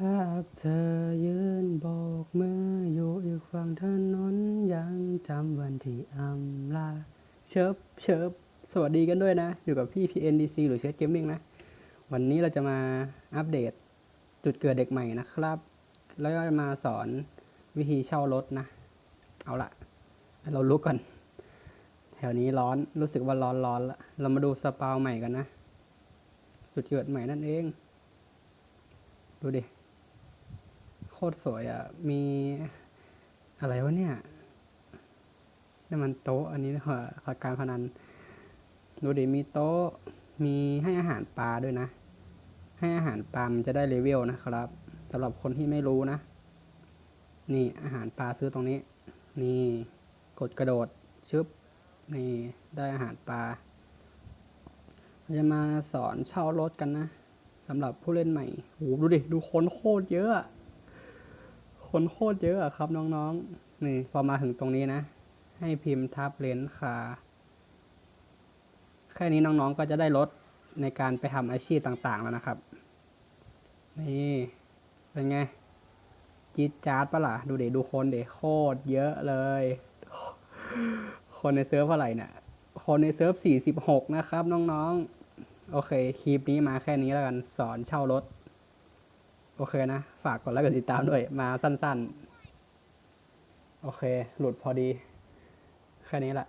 ภาพเธอยืนโบกมืออยู่อีกฝั่งถนนยังจำวันที่อำลาเชิบเชิบสวัสดีกันด้วยนะ อยู่กับพี่ PNDC หรือเช t เกมมิ่งนะ วันนี้เราจะมาอัปเดตจุดเกิดเด็กใหม่นะครับ แล้วก็จะมาสอนวิธีเช่ารถนะ เอาละเราลุกก่อน แถวนี้ร้อนรู้สึกว่าร้อนร้อนละเรามาดูสปาวใหม่กันนะ จุดเกิดใหม่นั่นเอง ดูดิ คตรสวยอะ มีอะไรวะเนี่ยนี่มันโต๊ะ อันนี้เหรอการพนันดูดิมีโต๊ะ มีให้อาหารปลาด้วยนะ ให้อาหารปลามันจะได้เลเวลนะครับสำหรับคนที่ไม่รู้นะ นี่อาหารปลาซื้อตรงนี้ นี่กดกระโดดชึบ นี่ได้อาหารปลาจะมาสอนเช่ารถกันนะสำหรับผู้เล่นใหม่โหดูดิ ดูคนโคตรเยอะ คนโคตรเยอะอะครับน้องๆ นี่พอมาถึงตรงนี้นะ ให้พิมพ์ทับเลนคาแค่นี้น้องๆก็จะได้รถในการไปทำอาชีพต่างๆแล้วนะครับ นี่เป็นไงจี๊ดจ๊าดปะล่ะ ดูเด็ดูคนเด็โคตรเยอะเลย คนในเซิร์ฟเท่าไหร่เนี่ยคนในเซิร์ฟสี่สิบหกนะครับ น้องๆ โอเค คลิปนี้มาแค่นี้แล้วกันสอนเช่ารถ โอเคนะ ฝากกดไลค์กดติดตามด้วย มาสั้นๆ โอเค หลุดพอดี แค่นี้แหละ